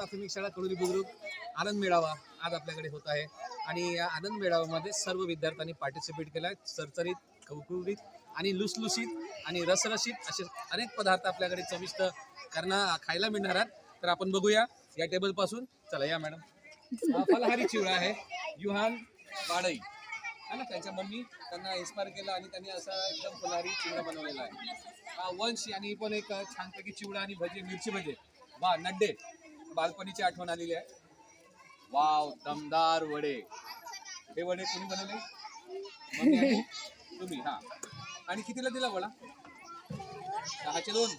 प्राथमिक शाळा कडोली बुद्रुक आनंद मेळावा आज आपल्याकडे होत आहे. आणि या आनंद मेळाव्यामध्ये सर्व विद्यार्थ्यांनी पार्टिसिपेट केला आहे. चरचरीत कौकुरीत आणि लुसलुसीत आणि रसरशीत असे अनेक पदार्थ आपल्याकडे चविष्ट करणं खायला मिळणार आहेत. तर आपण बघूया या टेबलपासून. चला या मॅडम फलहारी चिवडा आहे. युहान पाडई है ना त्यांच्या मम्मी त्यांना इन्स्पायर केलं आणि त्यांनी असा एकदम फुलारी चिवडा बनवलेला आहे. वंश आणि पण एक छानपैकी चिवडा आणि भजे मिरची भजे. वा नड्डे. बालपणीची आठवण आलेली आहे. वाव दमदार वडे. हे वडे कोणी बनवले? तुम्ही हा. आणि कितीला दिला वडा? दहाचे दोन.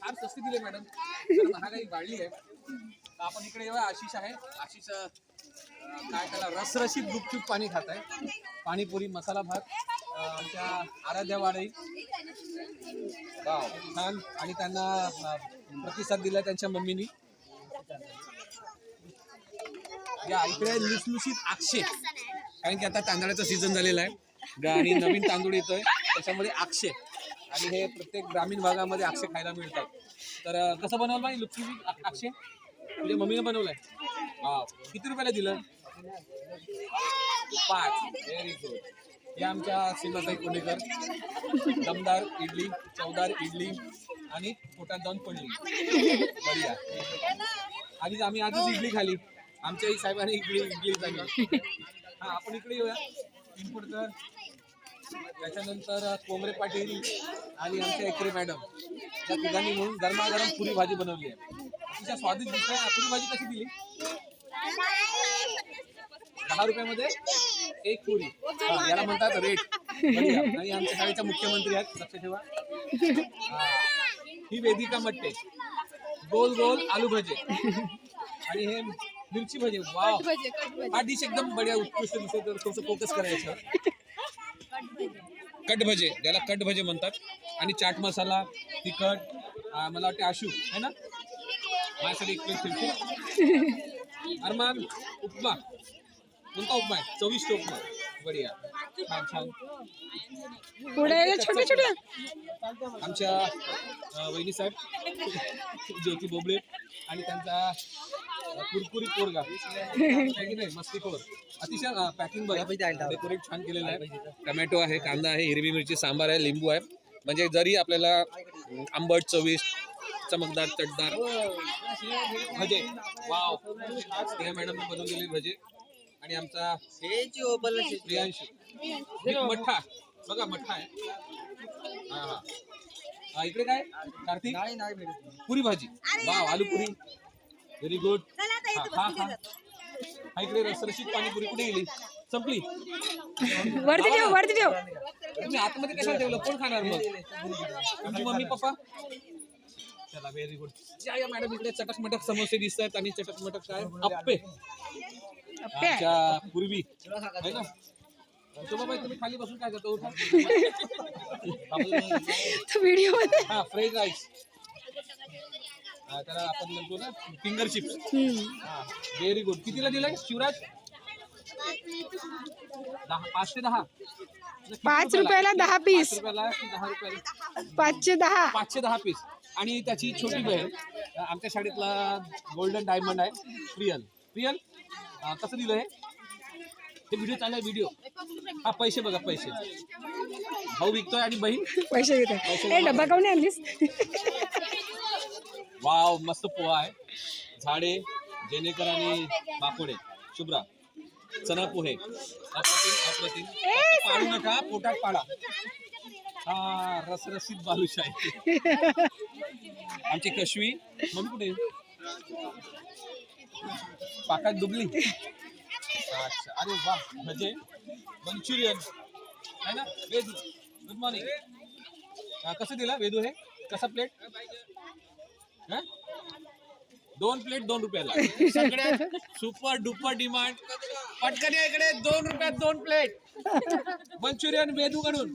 फार स्वस्ती दिले मॅडम. महागाई वाढली आहे. आपण इकडे येऊया. आशिष आहे. आशिष काय त्याला रसरशीत गुपचूप पाणी खात आहे. पाणीपुरी मसाला भात आमच्या आराध्या वाडई वाव छान. आणि त्यांना प्रतिसाद दिला त्यांच्या मम्मीनी. या इकडे लुसलुसीत आक्षे कारण की आता तांदळाचा सीझन झालेला आहे. आणि नवीन तांदूळ येतोय. त्याच्यामध्ये आक्षे आणि हे प्रत्येक ग्रामीण भागामध्ये आक्षे खायला मिळतात. तर कसं बनवलं बाई लुसलुसीत आक्षे तुझ्या मम्मीने बनवलंय. हा किती रुपयाला दिलं? पाच. व्हेरी गुड हे आमच्या सीमाताई कोणेकर दमदार इडली चवदार इडली आणि पोटात जाऊन पडली. बढिया. आणि आम्ही आजच इडली खाली. आमच्याही साहेबांनी इडली इडली झाली हा आपण इकडे येऊया. पिंपडकर त्याच्यानंतर कोंबरे पाटील आणि आमच्या एकरे मॅडम. त्या तिघांनी म्हणून गरमागरम पुरी भाजी बनवली आहे. तिच्या स्वादिष्ट दिसते. पुरी भाजी कशी दिली? दहा रुपयामध्ये एक पुरी. याला म्हणतात रेट. आणि आमच्या शाळेच्या मुख्यमंत्री आहेत. लक्ष ठेवा. ही वेदिका मट्टे. गोल गोल आलू भजे. आणि हे मिरची भजे. वाव हा डिश एकदम बढिया उत्कृष्ट दिसते तर थोडंसं फोकस करायचं. कट भजे. ज्याला कट भजे म्हणतात. आणि चाट मसाला तिखट मला वाटते आशू है ना? माझ्यासाठी एक प्लेट ठेवते अरमान उपमा. कोणता उपमा आहे? चविष्ट उपमा बढिया. छान छान. पुढे छोटे छोटे? आमच्या वहिनी साहेब ज्योती बोबडे आणि त्यांचा अ, कुरकुरीत पोरगा. की नाही? मस्तीखोर अतिशय पॅकिंग बघा डेकोरेट छान केलेलं आहे. टमॅटो आहे कांदा आहे हिरवी मिरची सांबार आहे लिंबू आहे. म्हणजे जरी आपल्याला आंबट चविष्ट चमकदार चटदार. भजे. वाव. स्नेहा मॅडम बनवलेले भजे. आणि आमचा प्रियांशू एक मठ्ठा बघा मठ्ठा आहे. हा हा. हा, इकडे काय? कार्तिक? पुरी भाजी. वाव आलू पुरी. व्हेरी गुड हा हा हा. हा, इकडे रसरशीत पाणीपुरी कुठे गेली? संपली. वरती ठेव वरती ठेव तुम्ही आतमध्ये कशाला ठेवलं? कोण खाणार मग? तुमची मम्मी पप्पा? चला व्हेरी गुड या मॅडम इकडे चटक मटक समोसे दिसत आहेत आणि चटक मटक काय? अप्पे. आमच्या पूर्वी. है ना? शोभाबाई तुम्ही खाली बसून काय करतो? व्हिडिओ हा फ्राईड राईस त्याला आपण म्हणतो ना फिंगर चिप्स व्हेरी गुड कितीला दिलाय? शिवराज? दहा पाच ते दहा. पाच रुपयाला दहा पीस पाच रुपयाला की दहा रुपयाला? पाचशे दहा. पाचशे दहा पीस आणि त्याची छोटी बहीण आमच्या शाळेतला गोल्डन डायमंड आहे प्रियल. प्रियल? अं, कसं दिलं हे? हे व्हिडिओ चालू आहे व्हिडिओ हा पैसे बघा पैसे. भाऊ विकतोय आणि बहीण? पैसे घेतो ए डब्बा काऊन नाही आणलीस? वाव मस्त पोहा आहे. झाडे जेणेकर आणि बाकोडे शुभ्रा चना पोहे. अप्रतिम अप्रतिम. फक्त पाडू नका पोटात पाडा. हा रसरशीत बालुशाही. आमची कशवी. मम्मी कुठे पाकात डुबली अच्छा. अरे वा. म्हणजे मंचुरियन. आहे ना? वेदू. गुड मॉर्निंग कसं दिला वेदू हे? कसा प्लेट हा? दोन प्लेट दोन रुपयाला. सगळ्यात सुपर डुपर डिमांड पटकन इकडे. दोन रुपयात दोन प्लेट मंचुरियन वेदू कडून